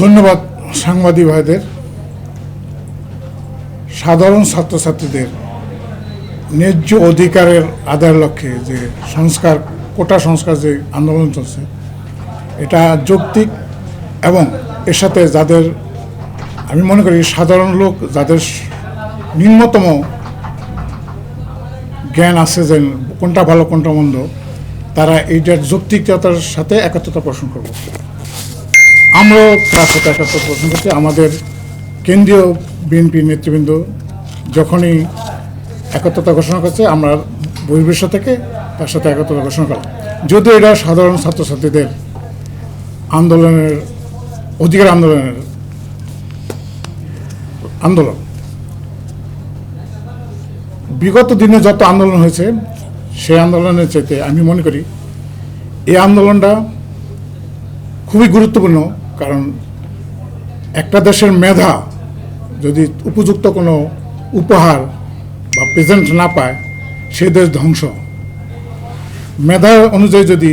ধন্যবাদ সাংবাদিক ভাইদের। সাধারণ ছাত্রছাত্রীদের ন্যায্য অধিকারের আদায়ের লক্ষ্যে যে সংস্কার, কোটা সংস্কার যে আন্দোলন চলছে, এটা যৌক্তিক এবং এর সাথে যাদের, আমি মনে করি সাধারণ লোক যাদের নিম্নতম জ্ঞান আছে যে কোনটা ভালো, কোনটা মন্দ, তারা এইটার যৌক্তিকতার সাথে একত্রতা পোষণ করব। আমরাও তার সাথে একাত্ম পোষণ করছি আমাদের কেন্দ্রীয় বিএনপি নেতৃবৃন্দ যখনই একত্রতা ঘোষণা করছে, আমরা বহির্বিশ্ব থেকে তার সাথে একত্রতা ঘোষণা করলাম। যদিও এটা সাধারণ ছাত্রছাত্রীদের আন্দোলনের, অধিকার আন্দোলনের আন্দোলন। বিগত দিনে যত আন্দোলন হয়েছে, সেই আন্দোলনের চাইতে আমি মনে করি, এই আন্দোলনটা খুবই গুরুত্বপূর্ণ, কারণ একটা দেশের মেধা যদি উপযুক্ত কোনো উপহার বা প্রেজেন্ট না পায়, সে দেশ ধ্বংস। মেধা অনুযায়ী যদি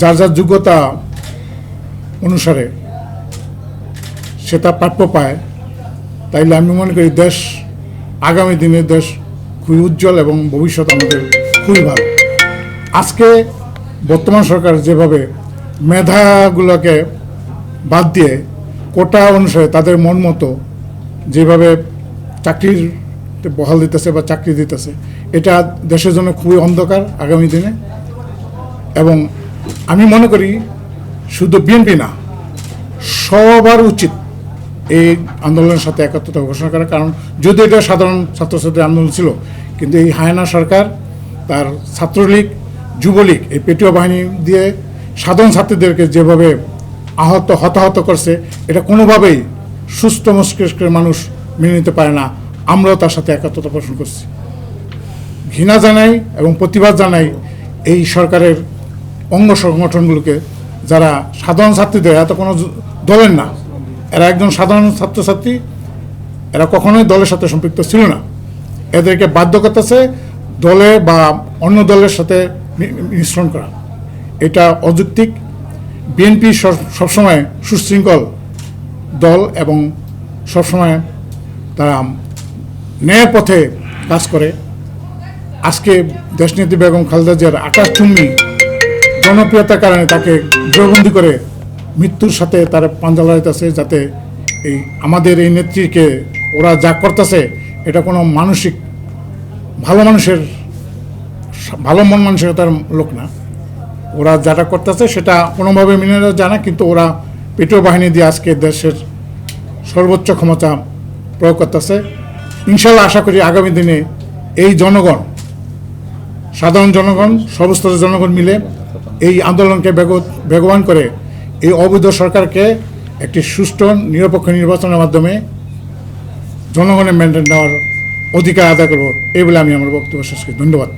যার যার যোগ্যতা অনুসারে সেটা প্রাপ্য পায়, তাইলে আমি মনে করি দেশ, আগামী দিনে দেশ খুবই উজ্জ্বল এবং ভবিষ্যৎ আমাদের খুবই ভালো। আজকে বর্তমান সরকার যেভাবে মেধাগুলোকে বাদ দিয়ে কোটা অনুসারে তাদের মন মতো যেভাবে চাকরির বহাল দিতেছে বা চাকরি দিতেছে, এটা দেশের জন্য খুবই অন্ধকার আগামী দিনে। এবং আমি মনে করি শুধু বিএনপি না, সবার উচিত এই আন্দোলনের সাথে একত্রতা ঘোষণা করা। কারণ যদি এটা সাধারণ ছাত্রছাত্রী আন্দোলন ছিল, কিন্তু এই হায়না সরকার, তার ছাত্রলীগ, যুবলীগ, এই পেটুয়া বাহিনী দিয়ে সাধারণ ছাত্রীদেরকে যেভাবে আহত, হতাহত করছে, এটা কোনোভাবেই সুস্থ মস্তিষ্কের মানুষ মেনে নিতে পারে না। আমরাও তার সাথে একাত্মতা পোষণ করছি। ঘৃণা জানাই এবং প্রতিবাদ জানাই এই সরকারের অঙ্গ সংগঠনগুলোকে যারা সাধারণ ছাত্রীদের এত কোনো দলের না। এরা একজন সাধারণ ছাত্রছাত্রী, এরা কখনোই দলের সাথে সম্পৃক্ত ছিল না। এদেরকে বাধ্য করতেছে দলে বা অন্য দলের সাথে মিশ্রণ করা। এটা অযৌক্তিক। বিএনপি সবসময় সুশৃঙ্খল দল এবং সবসময় তারা ন্যায়ের পথে কাজ করে। আজকে দেশনীতি বেগম খালেদা জিয়ার আকাশচুম্বী জনপ্রিয়তার কারণে তাকে গৃহবন্দী করে মৃত্যুর সাথে তার পাঞ্জা লড়াইতেছে যাতে এই আমাদের এই নেত্রীকে ওরা যা করতেছে, এটা কোনো মানসিক, ভালো মানুষের, ভালো মন মানসিকতার লোক না। ওরা যাটা করতেছে সেটা কোনোভাবে মেনে নেওয়া যায় না, কিন্তু ওরা পেট্রো বাহিনী দিয়ে আজকে দেশের সর্বোচ্চ ক্ষমতা প্রয়োগ করতেছে। ইনশাল্লাহ আশা করি আগামী দিনে এই জনগণ, সাধারণ জনগণ, সর্বস্তরের জনগণ মিলে এই আন্দোলনকে বেগ- বেগবান করে এই অবৈধ সরকারকে একটি সুষ্ঠু, নিরপেক্ষ নির্বাচনের মাধ্যমে জনগণের মেনটেন নেওয়ার অধিকার আদায় করব। এই বলে আমি আমার বক্তব্য শেষ করি। ধন্যবাদ